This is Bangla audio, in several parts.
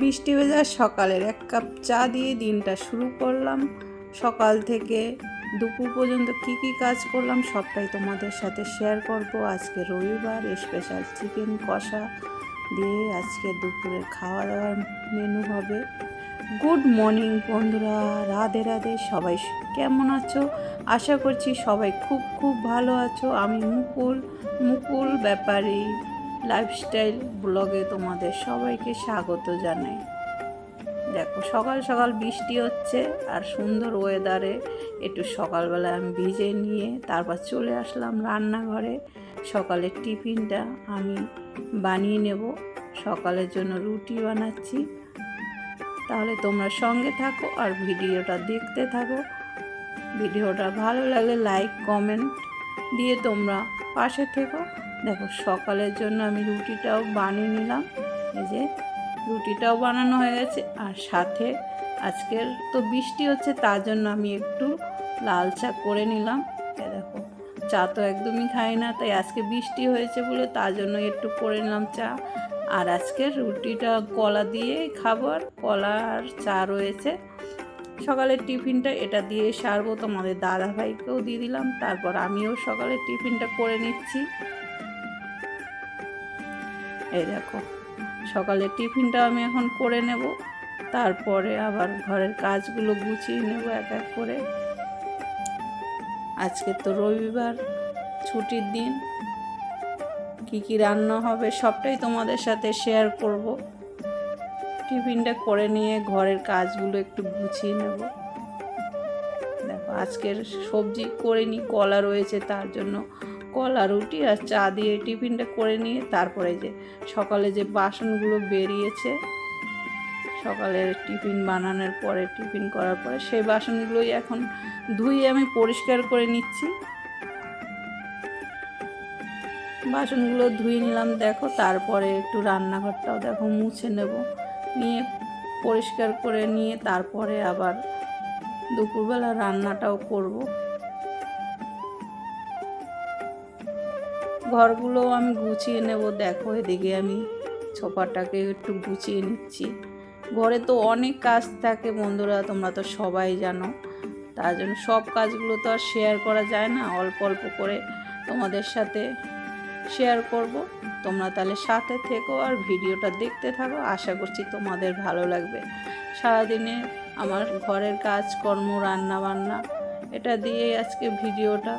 বৃষ্টি ভেজা সকালের এক কাপ চা দিয়ে দিনটা শুরু করলাম। সকাল থেকে দুপুর পর্যন্ত কি কি কাজ করলাম সবটাই তোমাদের সাথে শেয়ার করব। আজকে রবিবার স্পেশাল চিকেন কষা দিয়ে আজকে দুপুরের খাওয়া দাওয়ার মেনু হবে। গুড মর্নিং বন্ধুরা, রাধে রাধে, সবাই কেমন আছো? আশা করছি সবাই খুব খুব ভালো আছো। আমি মুকুল মুকুল ব্যাপারী। লাইফস্টাইল ব্লগে তোমাদের সবাইকে স্বাগত জানাই। দেখো, সকাল সকাল বৃষ্টি হচ্ছে আর সুন্দর ওয়েদারে একটু সকালবেলা আমি ভিজে নিয়ে তারপর চলে আসলাম রান্নাঘরে। সকালের টিফিনটা আমি বানিয়ে নেব। সকালের জন্য রুটি বানাচ্ছি। তাহলে তোমরা সঙ্গে থাকো আর ভিডিওটা দেখতে থাকো। ভিডিওটা ভালো লাগলে লাইক কমেন্ট দিয়ে তোমরা পাশে থেকো। দেখো, সকালের জন্য আমি রুটিটাও বানিয়ে নিলাম। এই যে রুটিটাও বানানো হয়ে গেছে, আর সাথে আজকের তো বৃষ্টি হচ্ছে, তার জন্য আমি একটু লাল চা করে নিলাম। দেখো, চা তো একদমই খাই না, তাই আজকে বৃষ্টি হয়েছে বলে তার জন্য একটু করে নিলাম চা। আর আজকে রুটিটা কলা দিয়ে খাব, আর কলা আর চা রয়েছে। সকালের টিফিনটা এটা দিয়ে সারবো, তোমাদের দাদা ভাইকেও দিয়ে দিলাম, তারপর আমিও সকালের টিফিনটা করে নিচ্ছি। এই দেখো, সকালে টিফিনটা আমি এখন করে নেব, তারপরে আবার ঘরের কাজগুলো গুছিয়ে নেব এক এক করে। আজকে তো রবিবার, ছুটির দিন, কি কি রান্না হবে সবটাই তোমাদের সাথে শেয়ার করব। টিফিনটা করে নিয়ে ঘরের কাজগুলো একটু গুছিয়ে নেব। দেখো, আজকের সবজি করে নি কলা রয়েছে, তার জন্য কলা, রুটি আর চা দিয়ে টিফিনটা করে নিয়ে তারপরে যে সকালে যে বাসনগুলো বেরিয়েছে সকালের টিফিন বানানোর পরে, টিফিন করার পরে সেই বাসনগুলোই এখন ধুয়ে আমি পরিষ্কার করে নিচ্ছি। বাসনগুলো ধুয়ে নিলাম, দেখো, তারপরে একটু রান্নাঘরটাও দেখো মুছে নেব। নিয়ে পরিষ্কার করে নিয়ে তারপরে আবার দুপুরবেলা রান্নাটাও করব। ঘরগুলো আমি গুছিয়ে নেব। দেখো এদিকে আমি ছোপাটাকে একটু গুছিয়ে নিচ্ছি। ঘরে তো অনেক কাজ থাকে বন্ধুরা, তোমরা তো সবাই জানো। তার জন্য সব কাজগুলো তো আর শেয়ার করা যায় না। অল্প অল্প করে তোমাদের সাথে শেয়ার করব। তোমরা তাহলে সাথে থেকো আর ভিডিওটা দেখতে থাকো। আশা করছি তোমাদের ভালো লাগবে। সারাদিনে আমার ঘরের কাজকর্ম রান্না বান্না এটা দিয়েই আজকে ভিডিওটা।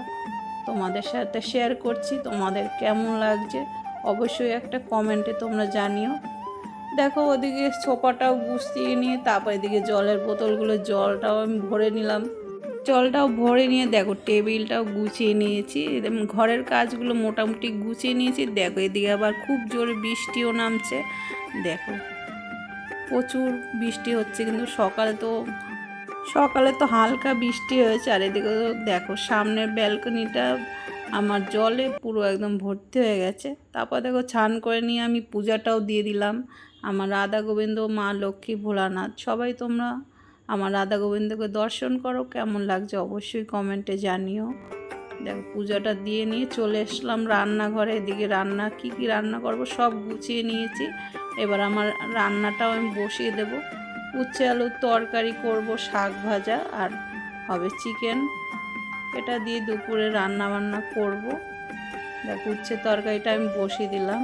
তোমাদের সাথে শেয়ার করছি, তোমাদের কেমন লাগছে অবশ্যই একটা কমেন্টে তোমরা জানিও। দেখো ওদিকে সোফাটাও গুছিয়ে নিয়ে, তারপর এদিকে জলের বোতলগুলো, জলটাও আমি ভরে নিলাম। জলটাও ভরে নিয়ে দেখো টেবিলটাও গুছিয়ে নিয়েছি ঘরের কাজগুলো মোটামুটি গুছিয়ে নিয়েছি। দেখো এদিকে আবার খুব জোরে বৃষ্টিও নামছে। দেখো প্রচুর বৃষ্টি হচ্ছে, কিন্তু সকালে তো সকালে তো হালকা বৃষ্টি হয়েছে, আর এদিকে দেখো সামনের ব্যালকনিটা আমার জলে পুরো একদম ভর্তি হয়ে গেছে। তারপর দেখো ছান করে নিয়ে আমি পূজাটাও দিয়ে দিলাম। আমার রাধা গোবিন্দ মা লক্ষ্মী ভোলানাথ, সবাই তোমরা আমার রাধা গোবিন্দকে দর্শন করো, কেমন লাগছে অবশ্যই কমেন্টে জানিও। দেখো পূজাটা দিয়ে নিয়ে চলে এসলাম রান্নাঘরে, এদিকে রান্না, কি কি রান্না করব সব গুছিয়ে নিয়েছি। এবার আমার রান্নাটাও আমি বসিয়ে দেব। উচ্ছে আলুর তরকারি করব, শাক ভাজা আর হবে চিকেন। এটা দিয়ে দুপুরে রান্না বান্না করব। দেখো উচ্ছে তরকারিটা আমি বসিয়ে দিলাম।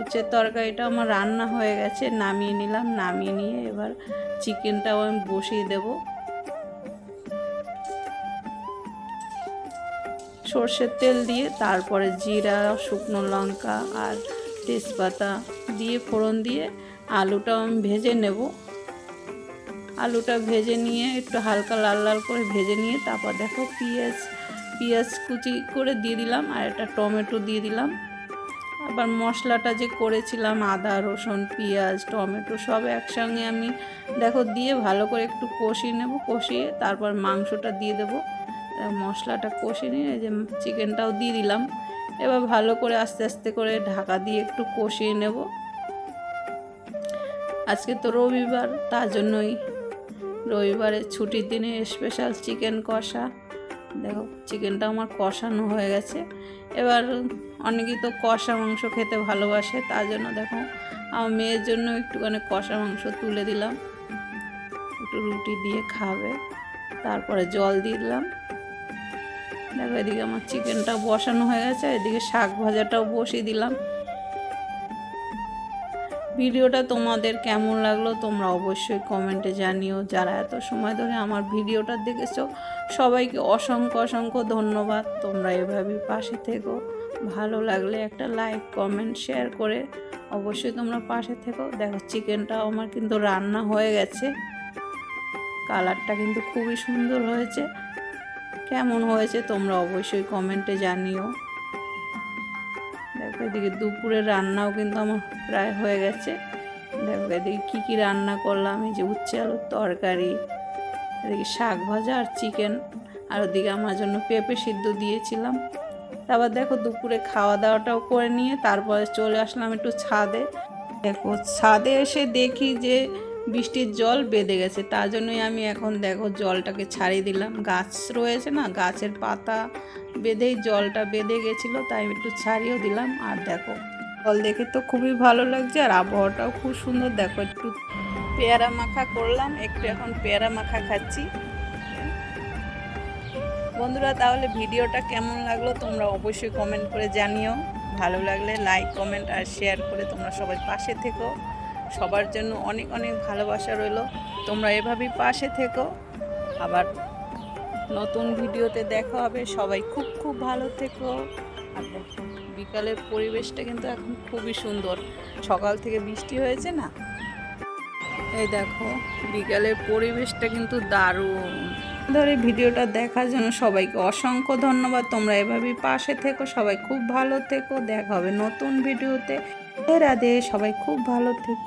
উচ্ছের তরকারিটা আমার রান্না হয়ে গেছে, নামিয়ে নিলাম, নামিয়ে নিয়ে এবার চিকেনটাও আমি বসিয়ে দেব। সর্ষের তেল দিয়ে, তারপরে জিরা, শুকনো লঙ্কা আর তেজপাতা দিয়ে ফোড়ন দিয়ে আলুটাও আমি ভেজে নেব। আলুটা ভেজে নিয়ে একটু হালকা লাল লাল করে ভেজে নিয়ে তারপর দেখো পেঁয়াজ পেঁয়াজ কুচি করে দিয়ে দিলাম আর একটা টমেটো দিয়ে দিলাম। আবার মশলাটা যে করেছিলাম, আদা, রসুন, পেঁয়াজ, টমেটো সব একসঙ্গে আমি দেখো দিয়ে ভালো করে একটু কষিয়ে নেব, কষিয়ে তারপর মাংসটা দিয়ে দেবো। মশলাটা কষিয়ে নিয়ে যে চিকেনটাও দিয়ে দিলাম। এবার ভালো করে আস্তে আস্তে করে ঢাকা দিয়ে একটু কষিয়ে নেব। আজকে তো রবিবার, তার জন্যই রবিবারের ছুটির দিনে স্পেশাল চিকেন কষা। দেখো চিকেনটা আমার কষানো হয়ে গেছে। এবার অনেকেই তো কষা মাংস খেতে ভালোবাসে, তার জন্য দেখো, আমার মেয়ের জন্য একটুখানি কষা মাংস তুলে দিলাম। একটু রুটি দিয়ে খাবে, তারপরে জল দিয়ে দিলাম। দেখো, এদিকে আমার চিকেনটা বসানো হয়ে গেছে, এদিকে শাক ভাজাটাও বসিয়ে দিলাম। ভিডিওটা তোমাদের কেমন লাগল তোমরা অবশ্যই কমেন্টে জানিও। যারা এত সময় ধরে আমার ভিডিওটা দেখেছ, সবাইকে অসংখ্য অসংখ্য ধন্যবাদ। তোমরা এভাবেই পাশে থেকো। ভালো লাগলে একটা লাইক কমেন্ট শেয়ার করে অবশ্যই তোমরা পাশে থেকো। দেখো চিকেনটাও আমার কিন্তু রান্না হয়ে গেছে। কালারটা কিন্তু খুবই সুন্দর হয়েছে। কেমন হয়েছে তোমরা অবশ্যই কমেন্টে জানিও। এদিকে দুপুরের রান্নাও কিন্তু আমার প্রায় হয়ে গেছে। দেখো এদিকে কী কী রান্না করলাম, এই যে উচ্ছে আলুর তরকারি, এদিকে শাক ভাজা আর চিকেন, আর ওদিকে আমার জন্য পেঁপে সিদ্ধ দিয়েছিলাম। তারপর দেখো দুপুরে খাওয়া দাওয়াটাও করে নিয়ে তারপরে চলে আসলাম একটু ছাদে। দেখো ছাদে এসে দেখি যে বৃষ্টির জল বেঁধে গেছে। তার জন্যই আমি এখন দেখো জলটাকে ছাড়িয়ে দিলাম। গাছ রয়েছে না, গাছের পাতা বেঁধেই জলটা বেঁধে গেছিল, তাই একটু ছাড়িয়েও দিলাম। আর দেখো, জল দেখে তো খুবই ভালো লাগছে, আর আবহাওয়াটাও খুব সুন্দর। দেখো, একটু পেয়ারা মাখা করলাম, একটু এখন পেয়ারা মাখা খাচ্ছি। বন্ধুরা, তাহলে ভিডিওটা কেমন লাগল তোমরা অবশ্যই কমেন্ট করে জানিও। ভালো লাগলে লাইক কমেন্ট আর শেয়ার করে তোমরা সবাই পাশে থেকো। সবার জন্য অনেক অনেক ভালোবাসা রইল। তোমরা এভাবেই পাশে থেকো। আবার নতুন ভিডিওতে দেখা হবে। সবাই খুব খুব ভালো থেকো। বিকালের পরিবেশটা কিন্তু এখন খুবই সুন্দর। সকাল থেকে বৃষ্টি হয়েছে না? এই দেখো, বিকালের পরিবেশটা কিন্তু দারুণ। ধরে ভিডিওটা দেখার জন্য সবাইকে অসংখ্য ধন্যবাদ। তোমরা এভাবেই পাশে থেকো। সবাই খুব ভালো থেকো। দেখা হবে নতুন ভিডিওতে। রাধে, সবাই খুব ভালো থেকো।